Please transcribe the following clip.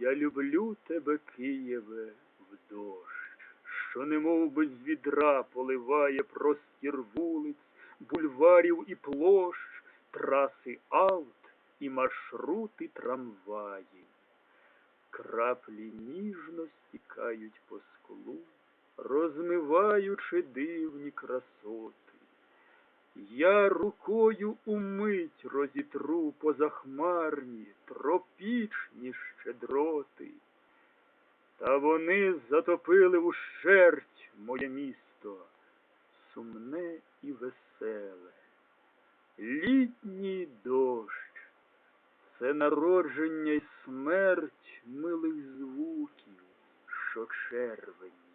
Я люблю тебе, Києве, в дощ, що немов би з відра поливає простір вулиць, бульварів і площ, траси авт і маршрути трамваїв. Краплі ніжно стікають по склу, розмиваючи дивні красоти. Я рукою умить розітру позахмарні, тропічні щедроти. Та вони затопили ущерть моє місто, сумне і веселе. Літній дощ це народження й смерть милих звуків, що червень.